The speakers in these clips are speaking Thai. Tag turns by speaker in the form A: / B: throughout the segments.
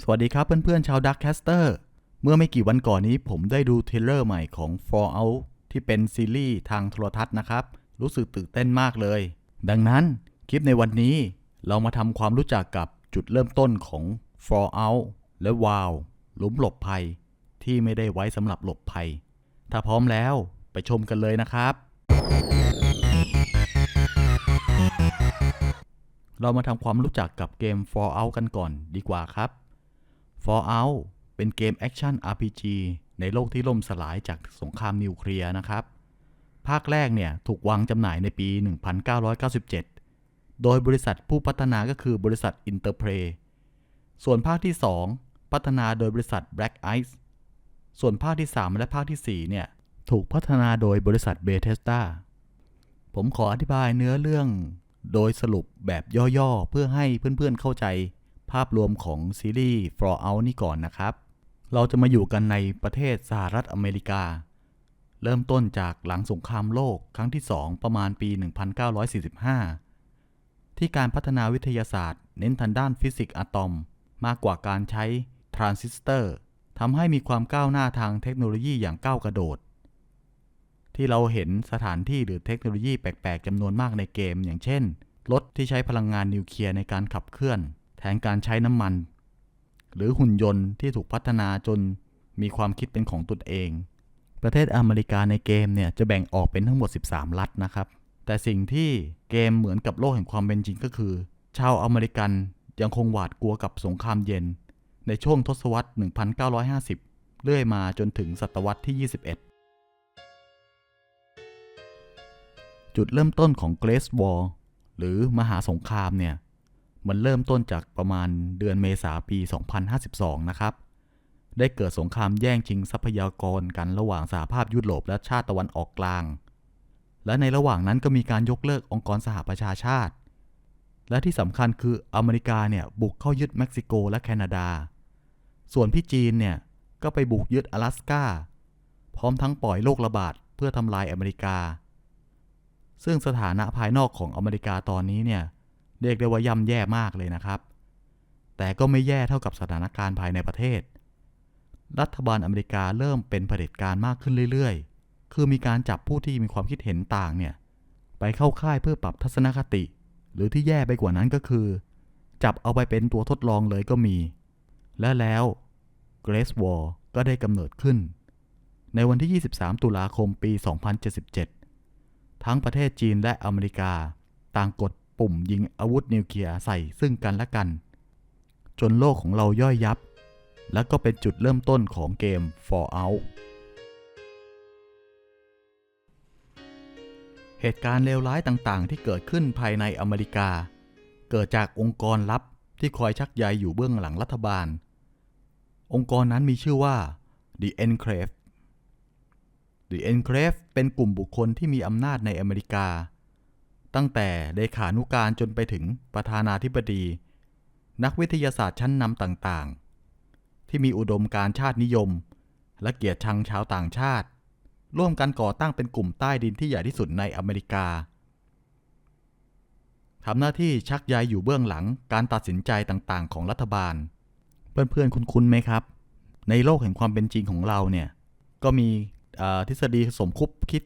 A: สวัสดีครับเพื่อนๆชาวดักแคสเตอร์เมื่อไม่กี่วันก่อนนี้ผมได้ดูเทรลเลอร์ใหม่ของ Fallout ที่เป็นซีรีส์ทางโทรทัศน์นะครับ รู้สึกตื่นเต้นมากเลย ดังนั้นคลิปในวันนี้เรามาทำความรู้จักกับจุดเริ่มต้นของ Fallout และ WoW หลุมหลบภัย ที่ไม่ได้ไว้สำหรับหลบภัย ถ้าพร้อมแล้วไปชมกันเลยนะครับ เรามาทำความรู้จักกับเกม Fallout กันก่อนดีกว่าครับ Fallout เป็นเกมแอคชั่น RPG ในโลกที่ล่มสลายจากสงครามนิวเคลียร์นะครับ ภาคแรกเนี่ยถูกวางจำหน่ายในปี 1997 โดยบริษัทผู้พัฒนาก็คือบริษัท Interplay ส่วนภาคที่ 2 พัฒนาโดยบริษัท Black Ice ส่วนภาคที่ 3 และภาคทีสี่4 เนี่ยถูกพัฒนาโดยบริษัท Bethesda ผมขออธิบายเนื้อเรื่องโดยสรุปแบบย่อๆ เพื่อให้เพื่อนๆเข้าใจ ภาพรวมของซีรีส์ Fallout นี่ก่อนนะครับ เราจะมาอยู่กันในประเทศสหรัฐอเมริกา เริ่มต้นจากหลังสงครามโลกครั้งที่ 2 ประมาณปี 1945 ที่การพัฒนาวิทยาศาสตร์ เน้นทางด้านฟิสิกส์อะตอม มากกว่าการใช้ทรานซิสเตอร์ทำให้มีความก้าวหน้าทางเทคโนโลยีอย่างก้าวกระโดด ที่เราเห็นสถานที่หรือเทคโนโลยีแปลก ๆจำนวนมากในเกม อย่างเช่นรถที่ใช้พลังงานนิวเคลียร์ในการขับเคลื่อน แทนการใช้น้ำมัน หรือหุ่นยนต์ที่ถูกพัฒนาจนมีความคิดเป็นของตนเอง ประเทศอเมริกาในเกมเนี่ยจะแบ่งออกเป็นทั้งหมด 13 รัฐนะครับ แต่สิ่งที่เกมเหมือนกับโลกแห่งความเป็นจริงก็คือ ชาวอเมริกันยังคงหวาดกลัวกับสงครามเย็น ในช่วงทศวรรษ 1950 เรื่อยมาจนถึงศตวรรษที่ 21จุดเริ่มต้นของ Great War หรือมหาสงครามเนี่ย มันเริ่มต้นจากประมาณเดือนเมษาปี 2052 นะครับ ได้เกิดสงครามแย่งชิงทรัพยากรกันระหว่างสหภาพยุโรปและชาติตะวันออกกลาง และในระหว่างนั้นก็มีการยกเลิกองค์กรสหประชาชาติ และที่สำคัญคืออเมริกาเนี่ยบุกเข้ายึดเม็กซิโกและแคนาดา ส่วนพี่จีนเนี่ยก็ไปบุกยึด阿拉สกาพร้อมทั้งปล่อยโรคระบาดเพื่อทำลายอเมริกา ซึ่งสถานะภายนอกของอเมริกาตอนนี้เนี่ย เรียกได้ว่าย่ำแย่มากเลยนะครับ แต่ก็ไม่แย่เท่ากับสถานการณ์ภายในประเทศ รัฐบาลอเมริกาเริ่มเป็นเผด็จการมากขึ้นเรื่อยๆ คือมีการจับผู้ที่มีความคิดเห็นต่างเนี่ยไปเข้าค่ายเพื่อปรับทัศนคติ หรือที่แย่ไปกว่านั้นก็คือ จับเอาไปเป็นตัวทดลองเลยก็มี และแล้ว Grace War ก็ได้กำเนิดขึ้น ในวันที่ 23 ตุลาคมปี 2077 ทั้งประเทศจีนและอเมริกาต่างกด ปุ่มยิงอาวุธนิวเคลียร์ใส่ซึ่งกันและกัน จนโลกของเราย่อยยับ และก็เป็นจุดเริ่มต้นของเกม Fallout เหตุการณ์เลวร้ายต่างๆ ที่เกิดขึ้นภายในอเมริกา เกิดจากองค์กรลับที่คอยชักใยอยู่เบื้องหลังรัฐบาล องค์กรนั้นมีชื่อว่า The Enclave The Enclave เป็นกลุ่มบุคคลที่มีอำนาจในอเมริกา ตั้งแต่เลขานุการจนไปถึงประธานาธิบดี นักวิทยาศาสตร์ชั้นนำต่างๆ ที่มีอุดมการณ์ชาตินิยม และเกียรติชังชาวต่างชาติ ร่วมกันก่อตั้งเป็นกลุ่มใต้ดินที่ใหญ่ที่สุดในอเมริกาทำหน้าที่ชักใยอยู่เบื้องหลังการตัดสินใจต่างๆ ของรัฐบาล เพื่อนๆ คุ้นๆไหมครับ ในโลกแห่งความเป็นจริงของเราเนี่ย ก็มีทฤษฎีสมคบคิด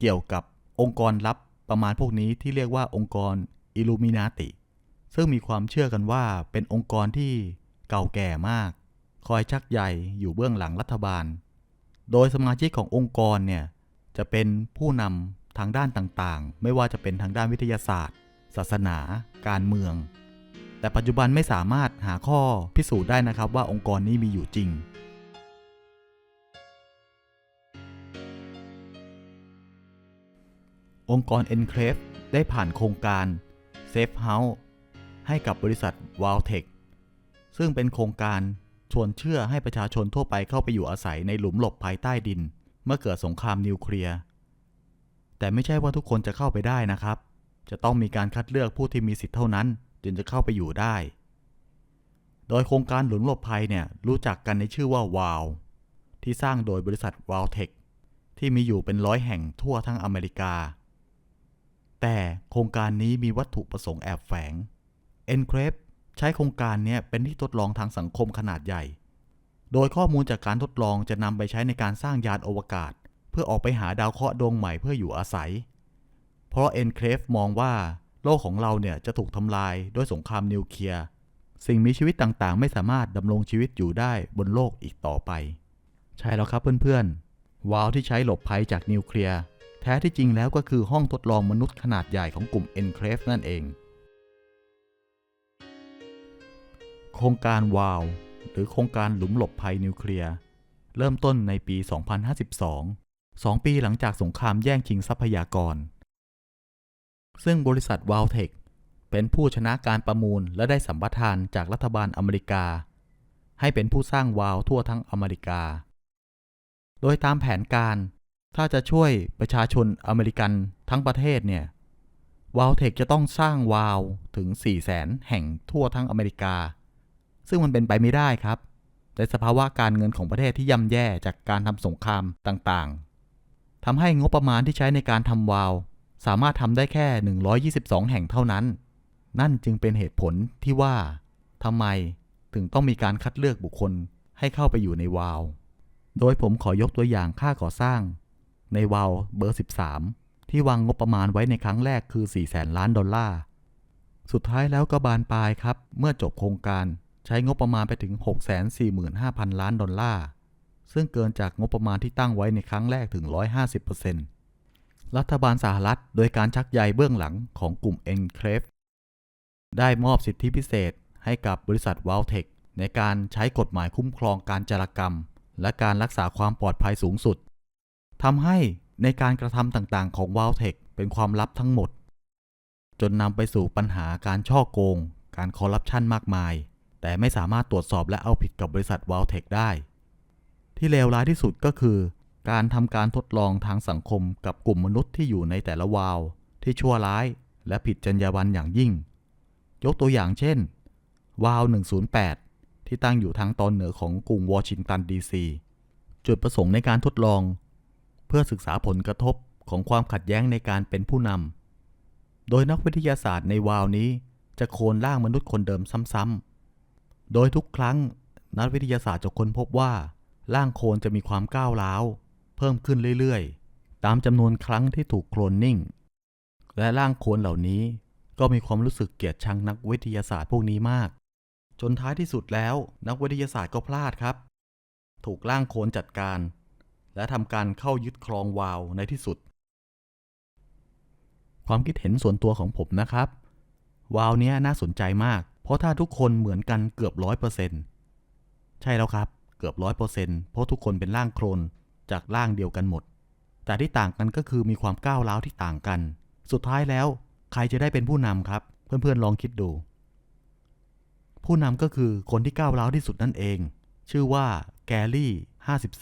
A: เกี่ยวกับองค์กรลับ ประมาณพวกนี้ที่เรียกว่าองค์กรอิลูมินาติ ซึ่งมีความเชื่อกันว่าเป็นองค์กรที่เก่าแก่มาก คอยชักใยอยู่เบื้องหลังรัฐบาล โดยสมาชิกขององค์กรเนี่ยจะเป็นผู้นำทางด้านต่างๆ ไม่ว่าจะเป็นทางด้านวิทยาศาสตร์ ศาสนา การเมือง แต่ปัจจุบันไม่สามารถหาข้อพิสูจน์ได้นะครับว่าองค์กรนี้มีอยู่จริง องค์กร Enclave ได้ผ่านโครงการ Safe House ให้กับบริษัท w a l t e c h ซึ่งเป็นโครงการชวนเชื่อให้ประชาชนทั่วไปเข้าไปอยู่อาศัยในหลุมหลบภายใต้ดิน เมื่อเกิดสงครามนิวเคลียร์ แต่ไม่ใช่ว่าทุกคนจะเข้าไปได้นะครับ จะต้องมีการคัดเลือกผู้ที่มีสิทธิ์เท่านั้นจึงจะเข้าไปอยู่ได้ โดยโครงการหลุมหลบภัยเนี่ยรู้จักกันในชื่อว่าวาวที่สร้างโดยบริษัท w a l t e c h ที่มีอยู่เป็นร้อยแห่งทั่วทั้งอเมริกา แต่โครงการนี้มีวัตถุประสงค์แอบแฝง Enclave ใช้โครงการนี้เป็นที่ทดลองทางสังคมขนาดใหญ่ โดยข้อมูลจากการทดลองจะนำไปใช้ในการสร้างยานอวกาศ เพื่อออกไปหาดาวเคราะห์ดวงใหม่เพื่ออยู่อาศัย เพราะเอ็นเครฟมองว่าโลกของเราเนี่ยจะถูกทำลายด้วยสงครามนิวเคลียร์ สิ่งมีชีวิตต่างๆ ไม่สามารถดำรงชีวิตอยู่ได้บนโลกอีกต่อไป ใช่แล้วครับเพื่อนๆวาล์วที่ใช้หลบภัยจากนิวเคลียร์ ท้ที่จริงแล้วก็คือห้องทดลองมนุษย์ขนาดใหญ่ของกลุ่ม Enclave นั่นเอง โครงการวาว หรือโครงการหลุมหลบภัยนิวเคลียร์ เริ่มต้นในปี 2052 2 ปีหลังจากสงครามแย่งชิงทรัพยากร ซึ่งบริษัทวาลเทคเป็นผู้ชนะการประมูลและได้สัมปทานจากรัฐบาลอเมริกา ให้เป็นผู้สร้างวาวทั่วทั้งอเมริกา โดยตามแผนการ ถ้าจะช่วยประชาชนอเมริกันทั้งประเทศเนี่ยวาลเทคจะต้องสร้างวาลถึง 4 0 0แสนแห่งทั่วทั้งอเมริกา ซึ่งมันเป็นไปไม่ได้ครับ ในสภาวะการเงินของประเทศที่ย่ำแย่จากการทำสงครามต่างๆทำให้งบประมาณที่ใช้ในการทำวาลสามารถทำได้แค่ 122 แห่งเท่านั้น นั่นจึงเป็นเหตุผลที่ว่าทำไมถึงต้องมีการคัดเลือกบุคคลให้เข้าไปอยู่ในวาลโดยผมขอยกตัวอย่างค่าก่อสร้าง ในวาล์วเบอร์ 13 ที่วางงบประมาณไว้ในครั้งแรกคือ4แสนล้านดอลลาร์ สุดท้ายแล้วก็บานปลายครับ เมื่อจบโครงการใช้งบประมาณไปถึง 645,000 ล้านดอลลาร์ ซึ่งเกินจากงบประมาณที่ตั้งไว้ในครั้งแรกถึง 150%รัฐบาลสหรัฐโดยการชักใยเบื้องหลังของกลุ่ม Enclave ได้มอบสิทธิพิเศษให้กับบริษัท w a l t e c h ในการใช้กฎหมายคุ้มครองการจารกรรม และการรักษาความปลอดภัยสูงสุด ทำให้ในการกระทำต่างๆ ของ w a l t e c h เป็นความลับทั้งหมด จนนำไปสู่ปัญหาการช่อโกง การคอร์รัปชันมากมาย แต่ไม่สามารถตรวจสอบและเอาผิดกับบริษัท w a l t e c h ได้ ที่เลวร้ายที่สุดก็คือ การทำการทดลองทางสังคมกับกลุ่มมนุษย์ที่อยู่ในแต่ละวาล์วที่ชั่วร้าย และผิดจรรยาบรรณอย่างยิ่ง ยกตัวอย่างเช่นวาล์ว108 ที่ตั้งอยู่ทางตอนเหนือของกรุงวอชิงตันดีซีจุดประสงค์ในการทดลอง เพื่อศึกษาผลกระทบของความขัดแย้งในการเป็นผู้นำ โดยนักวิทยาศาสตร์ในวาวนี้จะโคลนร่างมนุษย์คนเดิมซ้ำๆ โดยทุกครั้งนักวิทยาศาสตร์จะค้นพบว่า ร่างโคลนจะมีความก้าวร้าว เพิ่มขึ้นเรื่อยๆ ตามจำนวนครั้งที่ถูกโคลนนิ่ง และร่างโคลนเหล่านี้ก็มีความรู้สึกเกลียดชังนักวิทยาศาสตร์พวกนี้มาก จนท้ายที่สุดแล้วนักวิทยาศาสตร์ก็พลาดครับ ถูกร่างโคลนจัดการ และทำการเข้ายึดครองวาวในที่สุด ความคิดเห็นส่วนตัวของผมนะครับ วาวเนี้ยน่าสนใจมาก เพราะถ้าทุกคนเหมือนกันเกือบร้อยเปอร์เซ็นต์ใช่แล้วครับเกือบร้อยเปอร์เซ็นต์เพราะทุกคนเป็นร่างโคลนจากร่างเดียวกันหมด แต่ที่ต่างกันก็คือมีความก้าวร้าวที่ต่างกัน สุดท้ายแล้วใครจะได้เป็นผู้นำครับ เพื่อนๆลองคิดดู ผู้นำก็คือคนที่ก้าวร้าวที่สุดนั่นเอง ชื่อว่าแกรี่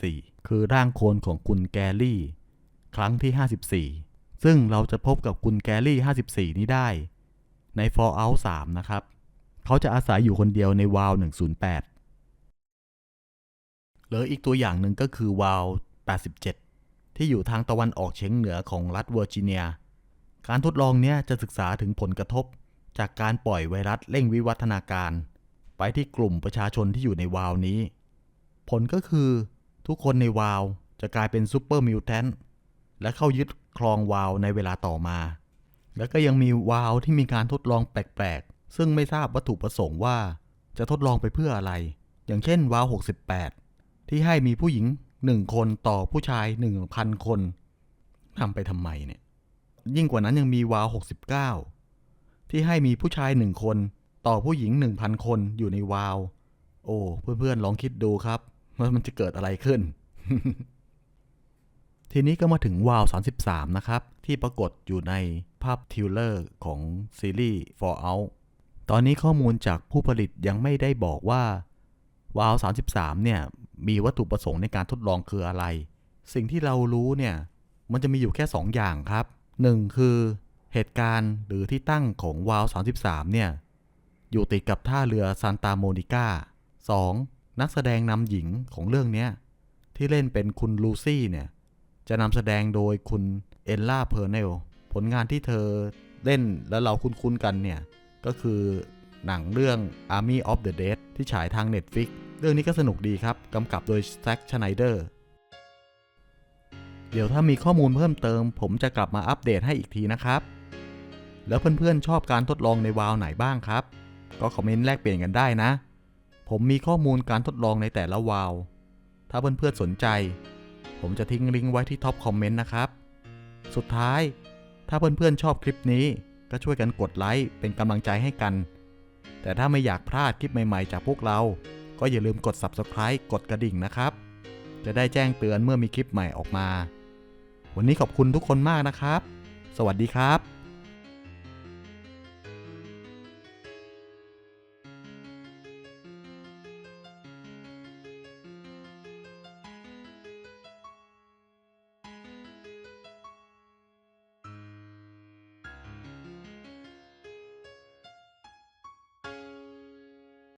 A: 54 คือร่างโคลนของคุณแกรี่ ครั้งที่ 54 ซึ่งเราจะพบกับคุณแกรี่ 54 นี้ได้ ใน Fallout 3 นะครับ เขาจะอาศัยอยู่คนเดียวในวาล์ว108หรืออีกตัวอย่างหนึ่งก็คือวาว87 ที่อยู่ทางตะวันออกเฉียงเหนือของรัฐเวอร์จิเนีย การทดลองเนี้ยจะศึกษาถึงผลกระทบ จากการปล่อยไวรัสเร่งวิวัฒนาการ ไปที่กลุ่มประชาชนที่อยู่ในวาวนี้ ผลก็คือ ทุกคนในวาวจะกลายเป็นซูเปอร์มิวแทนและเข้ายึดครองวาวในเวลาต่อมา แล้วก็ยังมีวาวที่มีการทดลองแปลกๆ ซึ่งไม่ทราบวัตถุประสงค์ว่า จะทดลองไปเพื่ออะไร อย่างเช่นวาว68 ที่ให้มีผู้หญิงหนึ่งคนต่อผู้ชายหนึ่งพันคนทำไปทำไมเนี่ย ยิ่งกว่านั้นยังมีวาว69 ที่ให้มีผู้ชายหนึ่งคนต่อผู้หญิงหนึ่งพันคนอยู่ในวาว โอ้ เพื่อนๆลองคิดดูครับ ว่ามันจะเกิดอะไรขึ้น ทีนี้ก็มาถึงวาล์ว33 นะครับ ที่ปรากฏอยู่ในภาพทิวเลอร์ของซีรีส์ Fallout ตอนนี้ข้อมูลจากผู้ผลิตยังไม่ได้บอกว่าวาล์ว33 เนี่ย มีวัตถุประสงค์ในการทดลองคืออะไร สิ่งที่เรารู้เนี่ย มันจะมีอยู่แค่ 2 อย่างครับ 1 คือเหตุการณ์หรือที่ตั้งของวาล์ว33 เนี่ย อยู่ติดกับท่าเรือซานตาโมนิกา 2. นักแสดงนำหญิงของเรื่องนี้ที่เล่นเป็นคุณลูซี่เนี่ย จะนำแสดงโดยคุณเอลล่าเพอร์เนลผลงานที่เธอเล่นแล้วเราคุ้นๆกันเนี่ย ก็คือหนังเรื่อง Army of the Dead ที่ฉายทาง Netflix เรื่องนี้ก็สนุกดีครับ กำกับโดยแซ็กชไนเดอร์ เดี๋ยวถ้ามีข้อมูลเพิ่มเติม ผมจะกลับมาอัปเดตให้อีกทีนะครับ แล้วเพื่อนๆชอบการทดลองในวาวไหนบ้างครับ ก็คอมเมนต์แลกเปลี่ยนกันได้นะ ผมมีข้อมูลการทดลองในแต่ละวาล์วถ้าเพื่อนๆสนใจ ผมจะทิ้งลิงก์ไว้ที่ท็อปคอมเมนต์นะครับ สุดท้าย ถ้าเพื่อนๆชอบคลิปนี้ก็ช่วยกันกดไลค์เป็นกำลังใจให้กัน แต่ถ้าไม่อยากพลาดคลิปใหม่ๆ จากพวกเรา ก็อย่าลืมกด Subscribe กดกระดิ่งนะครับ จะได้แจ้งเตือนเมื่อมีคลิปใหม่ออกมา วันนี้ขอบคุณทุกคนมากนะครับ สวัสดีครับ